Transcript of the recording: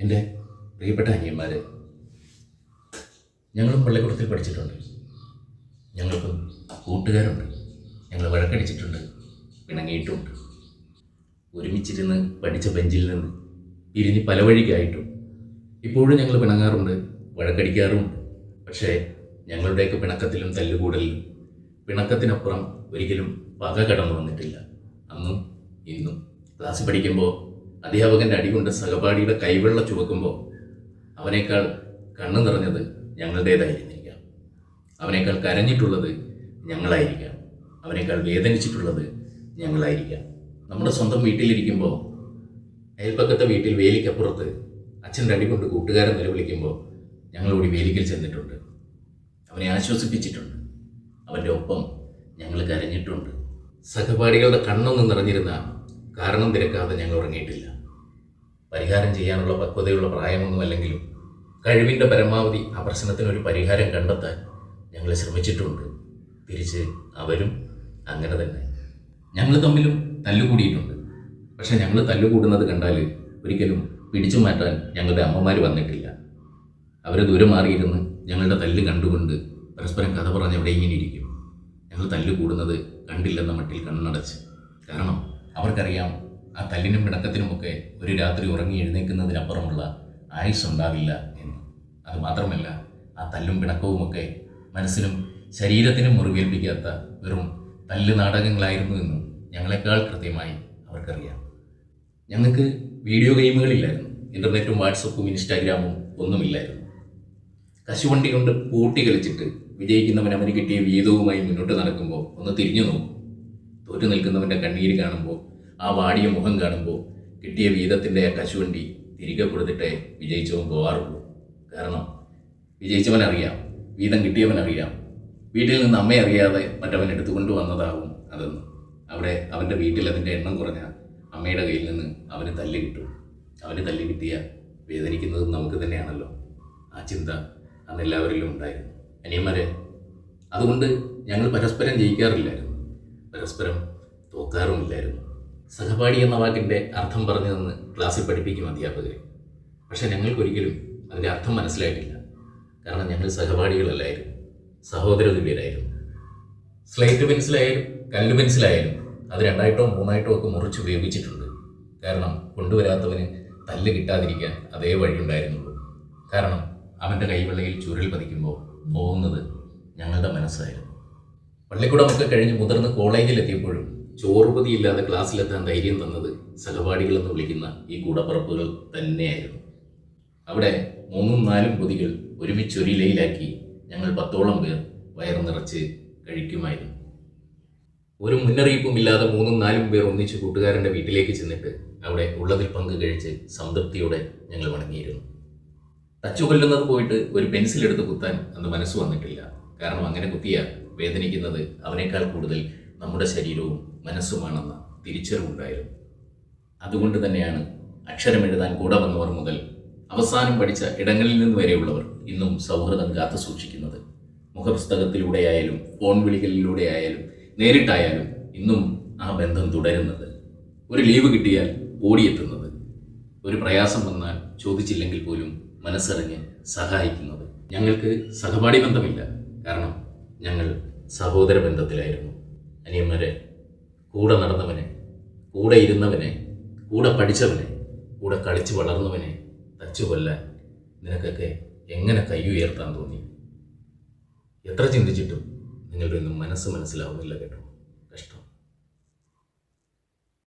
എന്റെ പ്രിയപ്പെട്ട അനിയന്മാർ ഞങ്ങളും പള്ളിക്കൂടത്തിൽ പഠിച്ചിട്ടുണ്ട്. ഞങ്ങൾക്ക് കൂട്ടുകാരുണ്ട്. ഞങ്ങൾ വഴക്കടിച്ചിട്ടുണ്ട് പിണങ്ങിയിട്ടുമുണ്ട് ഒരുമിച്ചിരുന്ന് പഠിച്ച ബെഞ്ചിൽ നിന്ന് പിരിഞ്ഞ് പല വഴിക്കായിട്ടും ഇപ്പോഴും ഞങ്ങൾ പിണങ്ങാറുണ്ട് വഴക്കടിക്കാറുമുണ്ട്. പക്ഷേ ഞങ്ങളുടെയൊക്കെ പിണക്കത്തിലും തല്ലുകൂടലിലും പിണക്കത്തിനപ്പുറം ഒരിക്കലും പക കടന്നു വന്നിട്ടില്ല. അന്നും ഇന്നും ക്ലാസ്സിൽ പഠിക്കുമ്പോൾ അധ്യാപകന്റെ അടികൊണ്ട് സഹപാഠിയുടെ കൈവെള്ള ചുവക്കുമ്പോൾ അവനേക്കാൾ കണ്ണു നിറഞ്ഞത് ഞങ്ങളുടേതായിരുന്നിരിക്കാം അവനേക്കാൾ കരഞ്ഞിട്ടുള്ളത് ഞങ്ങളായിരിക്കാം. അവനേക്കാൾ വേദനിച്ചിട്ടുള്ളത് ഞങ്ങളായിരിക്കാം. നമ്മുടെ സ്വന്തം വീട്ടിലിരിക്കുമ്പോൾ അയൽപ്പക്കത്തെ വീട്ടിൽ വേലിക്കപ്പുറത്ത് അച്ഛന്റെ അടി കൊണ്ട് കൂട്ടുകാരൻ നിലവിളിക്കുമ്പോൾ ഞങ്ങളോടി വേലിക്കൽ ചെന്നിട്ടുണ്ട്. അവനെ ആശ്വസിപ്പിച്ചിട്ടുണ്ട്. അവന്റെ ഒപ്പം ഞങ്ങൾ കരഞ്ഞിട്ടുണ്ട്. സഹപാഠികളുടെ കണ്ണൊന്നും നിറഞ്ഞിരുന്ന കാരണം തിരക്കാതെ ഞങ്ങൾ ഉറങ്ങിയിട്ടില്ല. പരിഹാരം ചെയ്യാനുള്ള പക്വതയുള്ള പ്രായമൊന്നും അല്ലെങ്കിലും കഴിവിന്റെ പരമാവധി ആ പ്രശ്നത്തിനൊരു പരിഹാരം കണ്ടെത്താൻ ഞങ്ങൾ ശ്രമിച്ചിട്ടുണ്ട്. തിരിച്ച് അവരും അങ്ങനെ തന്നെ. ഞങ്ങൾ തമ്മിലും തല്ലുകൂടിയിട്ടുണ്ട്. പക്ഷെ ഞങ്ങൾ തല്ലുകൂടുന്നത് കണ്ടാൽ ഒരിക്കലും പിടിച്ചു മാറ്റാൻ ഞങ്ങളുടെ അമ്മമാർ വന്നിട്ടില്ല. അവർ ദൂരെ മാറിയിരുന്ന് ഞങ്ങളുടെ തല്ല് കണ്ടുകൊണ്ട് പരസ്പരം കഥ പറഞ്ഞ് അവിടെ ഇങ്ങനെ ഇരിക്കും. ഞങ്ങൾ തല്ലുകൂടുന്നത് കണ്ടില്ലെന്ന മട്ടിൽ കണ്ണടച്ച്. കാരണം അവർക്കറിയാം ആ തല്ലിനും പിണക്കത്തിനുമൊക്കെ ഒരു രാത്രി ഉറങ്ങി എഴുന്നേൽക്കുന്നതിനപ്പുറമുള്ള ആയുസ് ഉണ്ടാവില്ല എന്ന് അതുമാത്രമല്ല ആ തല്ലും പിണക്കവുമൊക്കെ മനസ്സിനും ശരീരത്തിനും മുറിവേൽപ്പിക്കാത്ത വെറും തല്ല് നാടകങ്ങളായിരുന്നു എന്നും ഞങ്ങളെക്കാൾ കൃത്യമായി അവർക്കറിയാം. ഞങ്ങൾക്ക് വീഡിയോ ഗെയിമുകളില്ലായിരുന്നു. ഇന്റർനെറ്റും വാട്സപ്പും ഇൻസ്റ്റാഗ്രാമും ഒന്നുമില്ലായിരുന്നു. കശുവണ്ടി കൊണ്ട് പൂട്ടി കളിച്ചിട്ട് വിജയിക്കുന്നവൻ അവന് കിട്ടിയ വീതവുമായി മുന്നോട്ട് നടക്കുമ്പോൾ ഒന്ന് തിരിഞ്ഞു നോക്കും. തോറ്റു നിൽക്കുന്നവന്റെ കണ്ണീര് കാണുമ്പോൾ ആ വാടിയ മുഖം കാണുമ്പോൾ കിട്ടിയ വീതത്തിന്റെ കശുവണ്ടി തിരികെ കൊടുത്തിട്ടേ വിജയിച്ചവൻ പോവാറുള്ളൂ. കാരണം വിജയിച്ചവൻ അറിയാം വീതം കിട്ടിയവൻ അറിയാം. വീട്ടിൽ നിന്ന് അമ്മയെ അറിയാതെ മറ്റവൻ എടുത്തുകൊണ്ട് വന്നതാവും അതെന്ന്. അവിടെ അവന്റെ വീട്ടിൽ അതിന്റെ എണ്ണം കുറഞ്ഞ അമ്മയുടെ കയ്യിൽ നിന്ന് അവന് തല്ല് കിട്ടും. അവന് തല്ല് കിട്ടിയ വേദനിക്കുന്നത് നമുക്ക് തന്നെയാണല്ലോ. ആ ചിന്ത അന്ന് എല്ലാവരിലും ഉണ്ടായിരുന്നു. അനിയന്മാരെ അതുകൊണ്ട് ഞങ്ങൾ പരസ്പരം ജയിക്കാറില്ലായിരുന്നു. പരസ്പരം തോക്കാറുമില്ലായിരുന്നു. സഹപാഠി എന്ന വാക്കിന്റെ അർത്ഥം പറഞ്ഞു തന്ന് ക്ലാസ്സിൽ പഠിപ്പിക്കും അധ്യാപകർ. പക്ഷേ ഞങ്ങൾക്കൊരിക്കലും അതിന്റെ അർത്ഥം മനസ്സിലായിട്ടില്ല. കാരണം ഞങ്ങൾ സഹപാഠികളല്ലായിരുന്നു. സഹോദര തുല്യരായിരുന്നു സ്ലേറ്റ് പെൻസിലായാലും കല്ല് പെൻസിലായാലും അത് രണ്ടായിട്ടോ മൂന്നായിട്ടോ ഒക്കെ മുറിച്ച് ഉപയോഗിച്ചിട്ടുണ്ട്. കാരണം കൊണ്ടുവരാത്തവന് തല്ല് കിട്ടാതിരിക്കാൻ അതേ വഴി വഴിയുണ്ടായിരുന്നുള്ളൂ. കാരണം അവന്റെ കൈവെള്ളയിൽ ചുരുൾ പതിക്കുമ്പോൾ പോകുന്നത് ഞങ്ങളുടെ മനസ്സായിരുന്നു. പള്ളിക്കൂടമൊക്കെ കഴിഞ്ഞ് മുതിർന്ന് കോളേജിലെത്തിയപ്പോഴും ചോറുപതിയില്ലാതെ ക്ലാസ്സിലെത്താൻ ധൈര്യം തന്നത് സഹപാഠികളെന്ന് വിളിക്കുന്ന ഈ കൂടപ്പറപ്പുകൾ തന്നെയായിരുന്നു. അവിടെ മൂന്നും നാലും പൊതികൾ ഒരുമിച്ച് ഒരു ഇലയിലാക്കി ഞങ്ങൾ പത്തോളം പേർ വയർ നിറച്ച് കഴിക്കുമായിരുന്നു. ഒരു മുന്നറിയിപ്പും ഇല്ലാതെ മൂന്നും നാലും പേർ ഒന്നിച്ച് കൂട്ടുകാരന്റെ വീട്ടിലേക്ക് ചെന്നിട്ട് അവിടെ ഉള്ളതിൽ പങ്ക് കഴിച്ച് സംതൃപ്തിയോടെ ഞങ്ങൾ മടങ്ങിയിരുന്നു തച്ചു കൊല്ലുന്നത് പോയിട്ട് ഒരു പെൻസിൽ എടുത്ത് കുത്താൻ അന്ന് മനസ്സ് വന്നിട്ടില്ല. കാരണം അങ്ങനെ കുത്തിയാൽ വേദനിക്കുന്നത് അവനേക്കാൾ കൂടുതൽ നമ്മുടെ ശരീരവും മനസ്സുമാണെന്ന തിരിച്ചറിവുണ്ടായിരുന്നു. അതുകൊണ്ട് തന്നെയാണ് അക്ഷരമെഴുതാൻ കൂടെ വന്നവർ മുതൽ അവസാനം പഠിച്ച ഇടങ്ങളിൽ നിന്ന് വരെയുള്ളവർ ഇന്നും സൗഹൃദം കാത്തു സൂക്ഷിക്കുന്നത്. മുഖപുസ്തകത്തിലൂടെയായാലും ഫോൺ വിളികളിലൂടെയായാലും നേരിട്ടായാലും ഇന്നും ആ ബന്ധം തുടരുന്നത്. ഒരു ലീവ് കിട്ടിയാൽ ഓടിയെത്തുന്നത്. ഒരു പ്രയാസം വന്നാൽ ചോദിച്ചില്ലെങ്കിൽ പോലും മനസ്സറിഞ്ഞ് സഹായിക്കുന്നത്. ഞങ്ങൾക്ക് സഹപാഠി ബന്ധമില്ല. കാരണം ഞങ്ങൾ സഹോദര ബന്ധത്തിലായിരുന്നു. അനിയന്മാരെ കൂടെ നടന്നവനെ കൂടെ ഇരുന്നവനെ കൂടെ പഠിച്ചവനെ കൂടെ കളിച്ച് വളർന്നവനെ തച്ചു കൊല്ലാൻ നിനക്കൊക്കെ എങ്ങനെ കൈ ഉയർത്താൻ തോന്നി? എത്ര ചിന്തിച്ചിട്ടും നിങ്ങളുടെ ഒന്നും മനസ്സ് മനസ്സിലാവുന്നില്ല കേട്ടോ.